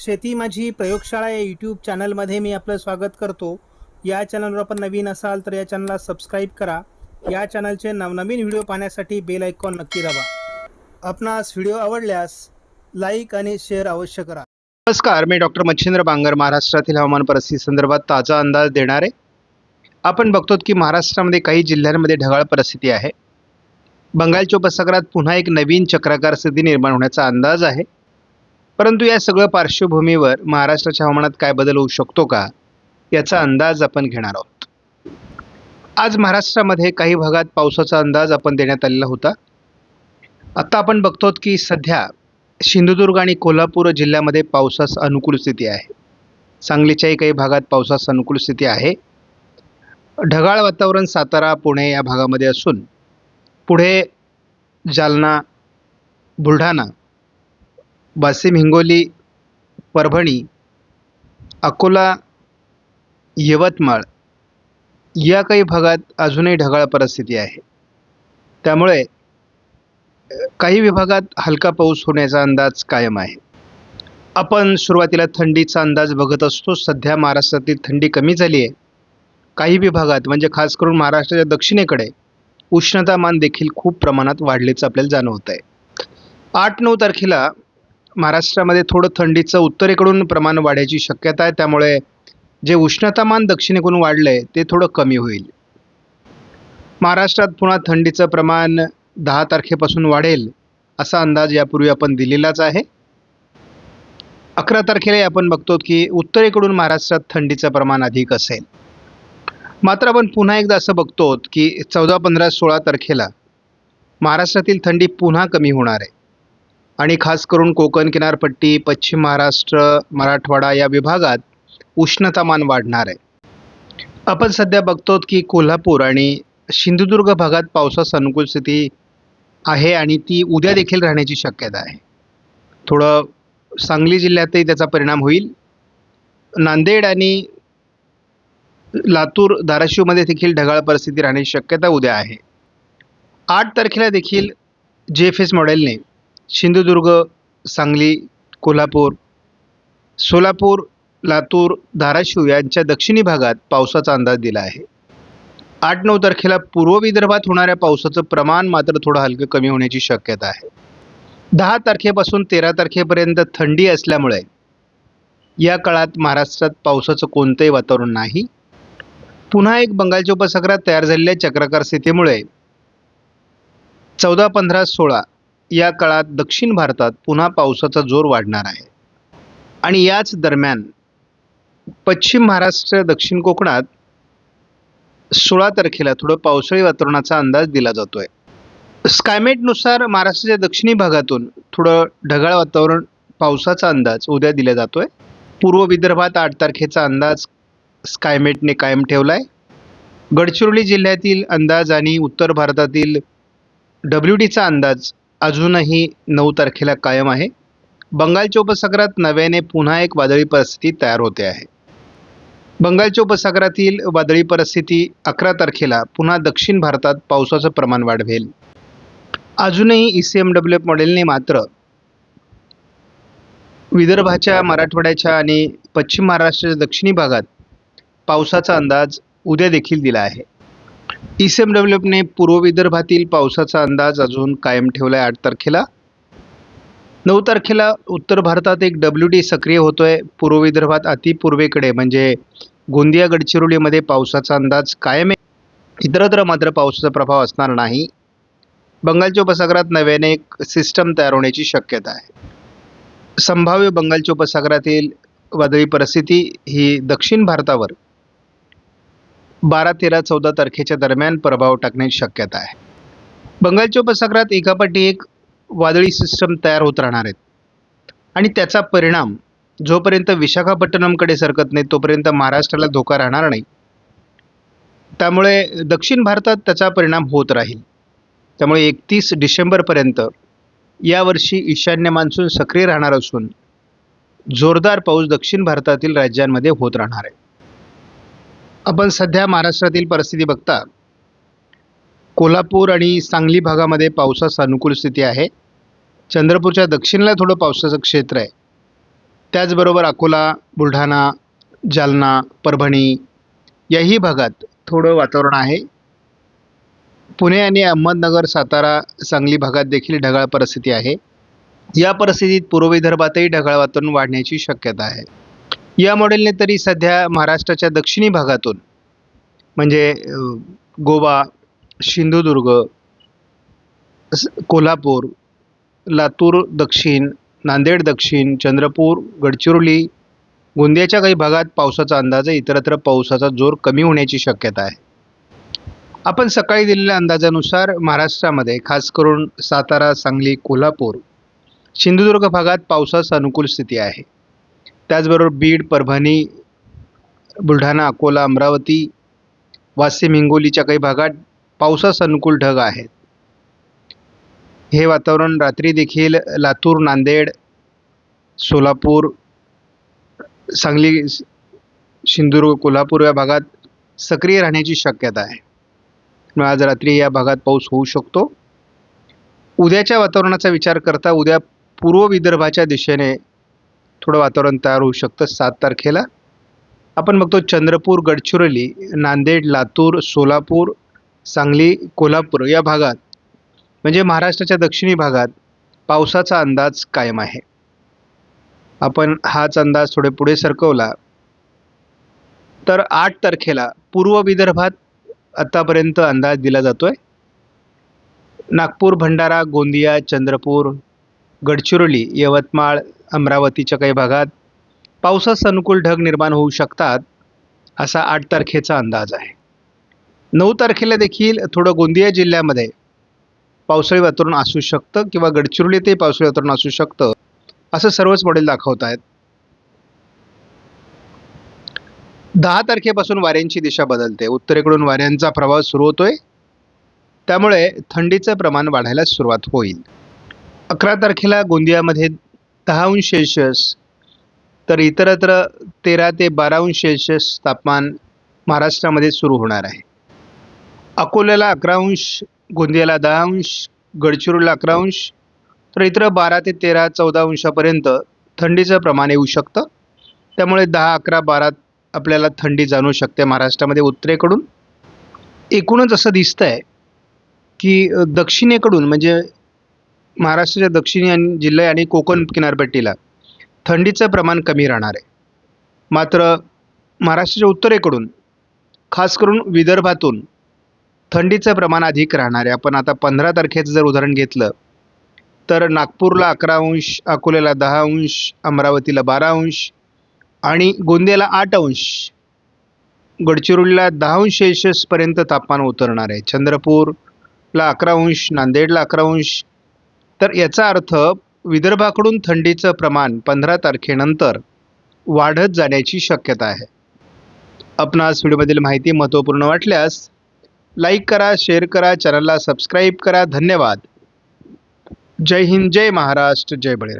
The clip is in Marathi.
शेती माझी प्रयोगशाळा या यूट्यूब चॅनलमध्ये मी आपलं स्वागत करतो. या चॅनलवर आपण नवीन असाल तर या चॅनलला सबस्क्राईब करा. या चॅनलचे नवनवीन व्हिडिओ पाहण्यासाठी बेल आयकॉन नक्की दाबा. आपणास व्हिडिओ आवडल्यास लाईक आणि शेअर अवश्य करा. नमस्कार मी डॉक्टर मच्छिंद्र बांगर महाराष्ट्रातील हवामान परिस्थिती संदर्भात ताजा अंदाज देणार. आहे आपण बघतो की महाराष्ट्रामध्ये काही जिल्ह्यांमध्ये ढगाळ परिस्थिती आहे. बंगालच्या उपसागरात पुन्हा एक नवीन चक्राकार स्थिती निर्माण होण्याचा अंदाज आहे. परंतु या सगळ्या पार्श्वभूमीवर महाराष्ट्राच्या हवामानात काय बदल होऊ शकतो का याचा अंदाज आपण घेणार आहोत. आज महाराष्ट्रामध्ये काही भागात पावसाचा अंदाज आपण देण्यात आलेला होता. आत्ता आपण बघतो की सध्या सिंधुदुर्ग आणि कोल्हापूर जिल्ह्यामध्ये पावसास अनुकूल स्थिती आहे. सांगलीच्याही काही भागात पावसास अनुकूल स्थिती आहे. ढगाळ वातावरण सातारा पुणे या भागामध्ये असून पुढे जालना बुलढाणा वाशिम हिंगोली परभणी अकोला यवतमाळ या काही भागात अजूनही ढगाळ परिस्थिती आहे. त्यामुळे काही विभागात हलका पाऊस होण्याचा अंदाज कायम आहे. आपण सुरुवातीला थंडीचा अंदाज बघत असतो सध्या महाराष्ट्रातील थंडी कमी झाली आहे. काही विभागात म्हणजे खास करून महाराष्ट्राच्या दक्षिणेकडे उष्णतामान देखील खूप प्रमाणात वाढल्याचं आपल्याला जाणवत आहे आठ नऊ तारखेला महाराष्ट्रामध्ये थोडं थंडीचं उत्तरेकडून प्रमाण वाढायची शक्यता आहे. त्यामुळे जे उष्णतामान दक्षिणेकडून वाढलं आहे ते थोडं कमी होईल. महाराष्ट्रात पुन्हा थंडीचं प्रमाण दहा तारखेपासून वाढेल असा अंदाज यापूर्वी आपण दिलेलाच आहे. अकरा तारखेला आपण बघतो की उत्तरेकडून महाराष्ट्रात थंडीचं प्रमाण अधिक असेल. मात्र आपण पुन्हा एकदा असं बघतो की चौदा पंधरा सोळा तारखेला महाराष्ट्रातील थंडी पुन्हा कमी होणार आहे. आणि खास करून कोकण किनारपट्टी पश्चिम महाराष्ट्र मराठवाडा या विभागात उष्णतामान वाढणार आहे. आपण सध्या बघतो की कोल्हापूर आणि सिंधुदुर्ग भागात पावसास अनुकूल स्थिती आहे आणि ती उद्या देखील राहण्याची शक्यता आहे. थोडं सांगली जिल्ह्यातही त्याचा परिणाम होईल. नांदेड आणि लातूर धाराशिवमध्ये देखील ढगाळ परिस्थिती राहण्याची शक्यता उद्या आहे. आठ तारखेला देखील जे एफ एस मॉडेलने सिंधुदुर्ग सांगली कोल्हापूर सोलापूर लातूर धाराशिव यांच्या दक्षिणी भागात पावसाचा अंदाज दिला आहे. आठ नऊ तारखेला पूर्व विदर्भात होणाऱ्या पावसाचं प्रमाण मात्र थोडं हलकं कमी होण्याची शक्यता आहे. दहा तारखेपासून तेरा तारखेपर्यंत थंडी असल्यामुळे या काळात महाराष्ट्रात पावसाचं कोणतंही वातावरण नाही. पुन्हा एक बंगालच्या उपसागरात तयार झालेल्या चक्राकार स्थितीमुळे चौदा पंधरा सोळा या काळात दक्षिण भारतात पुन्हा पावसाचा जोर वाढणार आहे. आणि याच दरम्यान पश्चिम महाराष्ट्र दक्षिण कोकणात सोळा तारखेला थोडं पावसाळी वातावरणाचा अंदाज दिला जातोय. स्कायमेटनुसार महाराष्ट्राच्या दक्षिणी भागातून थोडं ढगाळ वातावरण पावसाचा अंदाज उद्या दिला जातोय. पूर्व विदर्भात आठ तारखेचा अंदाज स्कायमेटने कायम ठेवला आहे गडचिरोली जिल्ह्यातील अंदाज आणि उत्तर भारतातील डब्ल्यू डीचा अंदाज अजूनही नऊ तारखेला कायम आहे. बंगालच्या उपसागरात नव्याने पुन्हा एक वादळी परिस्थिती तयार होते आहे. बंगालच्या उपसागरातील वादळी परिस्थिती अकरा तारखेला पुन्हा दक्षिण भारतात पावसाचं प्रमाण वाढवेल. अजूनही E C M W F मॉडेलने मात्र विदर्भाच्या मराठवाड्याच्या आणि पश्चिम महाराष्ट्राच्या दक्षिणी भागात पावसाचा अंदाज उद्या देखील दिला आहे. एम डब्ल्यू पूर्व विदर्भातील पावसाचा अंदाज अजून कायम ठेवला आहे आठ तारखेला. नऊ तारखेला उत्तर भारतात एक डब्ल्यू डी सक्रिय होतोय. पूर्व विदर्भात अतिपूर्वेकडे म्हणजे गोंदिया गडचिरोलीमध्ये पावसाचा अंदाज कायम आहे. इतरत्र मात्र पावसाचा प्रभाव असणार नाही. बंगालच्या उपसागरात नव्याने एक सिस्टम तयार होण्याची शक्यता आहे. संभाव्य बंगालच्या उपसागरातील वादळी परिस्थिती ही दक्षिण भारतावर बारा तेरा चौदा तारखेच्या दरम्यान प्रभाव टाकण्याची शक्यता आहे. बंगालच्या उपसागरात एकापाठी एक वादळी सिस्टम तयार होत राहणार आहेत. आणि त्याचा परिणाम जोपर्यंत विशाखापट्टणमकडे सरकत नाही तोपर्यंत महाराष्ट्राला धोका राहणार नाही. त्यामुळे दक्षिण भारतात त्याचा परिणाम होत राहील. त्यामुळे एकतीस डिसेंबरपर्यंत यावर्षी ईशान्य मान्सून सक्रिय राहणार असून जोरदार पाऊस दक्षिण भारतातील राज्यांमध्ये होत राहणार आहे. आपण सध्या महाराष्ट्रातील परिस्थिती बघता कोल्हापूर आणि सांगली भागामध्ये पावसास अनुकूल स्थिती आहे. चंद्रपूरच्या दक्षिणेला थोडं पावसाचं क्षेत्र आहे. त्याचबरोबर अकोला बुलढाणा जालना परभणी याही भागात थोडं वातावरण आहे. पुणे आणि अहमदनगर सातारा सांगली भागात देखील ढगाळ परिस्थिती आहे. या परिस्थितीत पूर्व विदर्भातही ढगाळ वातावरण वाढण्याची शक्यता आहे. या मॉडेलने तरी सध्या महाराष्ट्राच्या दक्षिणी भागातून म्हणजे गोवा सिंधुदुर्ग कोल्हापूर लातूर दक्षिण नांदेड दक्षिण चंद्रपूर गडचिरोली गोंदियाच्या काही भागात पावसाचा अंदाज आहे इतरत्र पावसाचा जोर कमी होण्याची शक्यता आहे. आपण सकाळी दिलेल्या अंदाजानुसार महाराष्ट्रामध्ये खास करून सातारा सांगली कोल्हापूर सिंधुदुर्ग भागात पावसास अनुकूल स्थिती आहे. त्याचबरोबर बीड परभणी बुलढाणा अकोला अमरावती वाशिम हिंगोलीच्या काही भागात पावसास अनुकूल ढग आहेत हे वातावरण रात्री देखील लातूर नांदेड सोलापूर सांगली सिंधुदुर्ग कोल्हापूर या भागात सक्रिय राहण्याची शक्यता आहे. मग आज रात्री या भागात पाऊस होऊ शकतो. उद्याच्या वातावरणाचा विचार करता उद्या पूर्व विदर्भाच्या दिशेने थोडं वातावरण तयार होऊ शकतं. सात तारखेला. आपण बघतो चंद्रपूर गडचिरोली नांदेड लातूर सोलापूर सांगली कोल्हापूर या भागात म्हणजे महाराष्ट्राच्या दक्षिणी भागात पावसाचा अंदाज कायम आहे. आपण हाच अंदाज थोडे पुढे सरकवला. तर आठ तारखेला पूर्व विदर्भात आत्तापर्यंत अंदाज दिला जातो आहे नागपूर भंडारा गोंदिया चंद्रपूर गडचिरोली यवतमाळ अमरावतीच्या काही भागात पावसास अनुकूल ढग निर्माण होऊ शकतात असा आठ तारखेचा अंदाज आहे. नऊ तारखेला देखील थोडं गोंदिया जिल्ह्यामध्ये पावसाळी वातावरण असू शकतं किंवा गडचिरोलीतही पावसाळी वातावरण असू शकतं असं सर्वच मॉडेल दाखवत आहेत. दहा तारखेपासून वाऱ्यांची दिशा बदलते. उत्तरेकडून वाऱ्यांचा प्रवाह सुरू होतोय. त्यामुळे थंडीचं प्रमाण वाढायला सुरुवात होईल. अकरा तारखेला गोंदियामध्ये दहा अंश तर इतरत्र तेरा ते बारा अंश तापमान महाराष्ट्रामध्ये सुरू होणार आहे. अकोल्याला अकरा अंश गोंदियाला दहा अंश गडचिरोलीला अकरा अंश तर इतर बारा ते तेरा चौदा अंशापर्यंत थंडीचं प्रमाण येऊ शकतं. त्यामुळे दहा अकरा बारा आपल्याला थंडी जाणवू शकते महाराष्ट्रामध्ये उत्तरेकडून. एकूणच असं दिसतं आहे की दक्षिणेकडून म्हणजे महाराष्ट्राच्या दक्षिणी आणि जिल्हे आणि कोकण किनारपट्टीला थंडीचं प्रमाण कमी राहणार आहे. मात्र महाराष्ट्राच्या उत्तरेकडून खास करून विदर्भातून थंडीचं प्रमाण अधिक राहणार आहे. आपण आता पंधरा तारखेचं जर उदाहरण घेतलं तर नागपूरला अकरा अंश अकोल्याला दहा अंश अमरावतीला बारा अंश आणि गोंदियाला आठ अंश गडचिरोलीला दहा अंश सेल्शियसपर्यंत तापमान उतरणार आहे. चंद्रपूरला अकरा अंश नांदेडला अकरा अंश तर याचा अर्थ विदर्भाकडून थंडीचं प्रमाण पंधरा तारखेनंतर वाढत जाण्याची शक्यता आहे. आपणास व्हिडिओमधील माहिती महत्त्वपूर्ण वाटल्यास लाईक करा शेअर करा चॅनलला सबस्क्राईब करा. धन्यवाद. जय हिंद जय महाराष्ट्र जय बळीराजा.